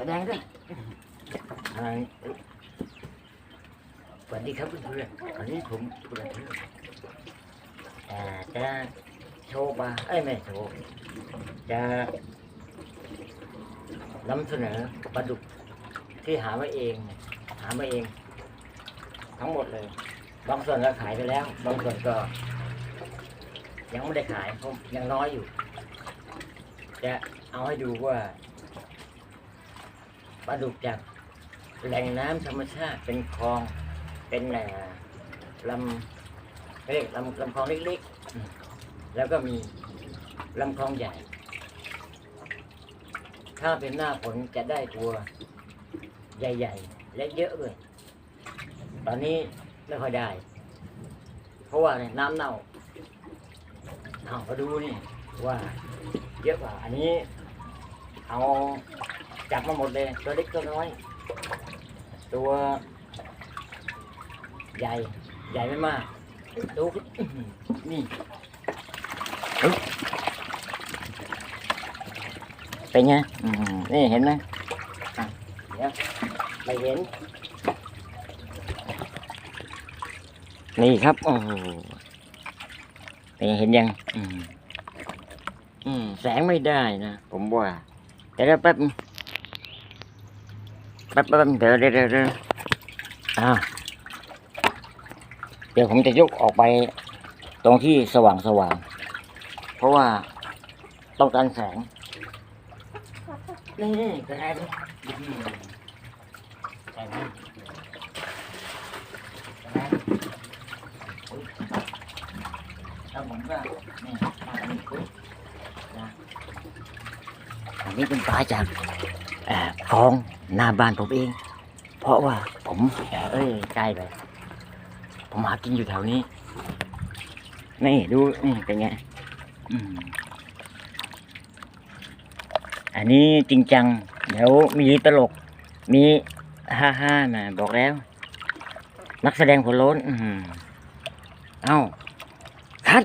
แสดงด้วยสวัสดีครับเพื่อนๆวันนี้ผมเพื่อนๆอ่าจะโชว์ปลาเอ้ไม่โชว์จะนำเสนอปลาดุกที่หามาเอง หามาเอง ทั้งหมดเลย บางส่วนก็ขายไปแล้ว บางส่วนก็ ยังไม่ได้ขายเพราะยังน้อยอยู่ จะเอาให้ดูว่า ปลาดุกจากแหล่งน้ำธรรมชาติเป็นคลอง เป็นเอ่ลำเรียกลำลำคลองเล็กๆ แล้วก็มีลำคลองใหญ่ ถ้าเป็นหน้าฝนจะได้ตัวใหญ่ ๆ และเยอะเลย ตอนนี้ไม่ค่อยได้ เพราะว่าน้ำเน่าเอามาดูนี่ว่าเยอะกว่าอันนี้ เอา จับมาหมดเลยตัวเล็กตัวน้อย ตัวใหญ่ใหญ่ไม่มากดูนี่เป็นไงนี่เห็นไหมเดี๋ยวไม่เห็น นี่ครับโอ้โหเป็นเห็นยังอืมแสงไม่ได้นะ ผมว่าแต่แล้วแป๊บ แป๊บแป๊บเดี๋ยวเดี๋ยวเดี๋ยวเดี๋ยวอ่าเดี๋ยวผมจะยกออกไปตรงที่สว่างสว่าง เพราะว่าต้องการแสง นี่นี่กระแสอุ๊ยแล้วผมก็นี่มาอันนี้ปุ๊บนะอันนี้เป็นปลาจาก เอ่องหน้าบ้านผมเอง เพราะว่าผมเอ้ยใกล้ไปผมหากินอยู่แถวนี้ นี่ดูนี่เป็นไงอันนี้จริงจัง เดี๋ยวมีตลก มีฮ่าฮ่านะบอกแล้ว นักแสดงผลล้น อืมเอ้าคัด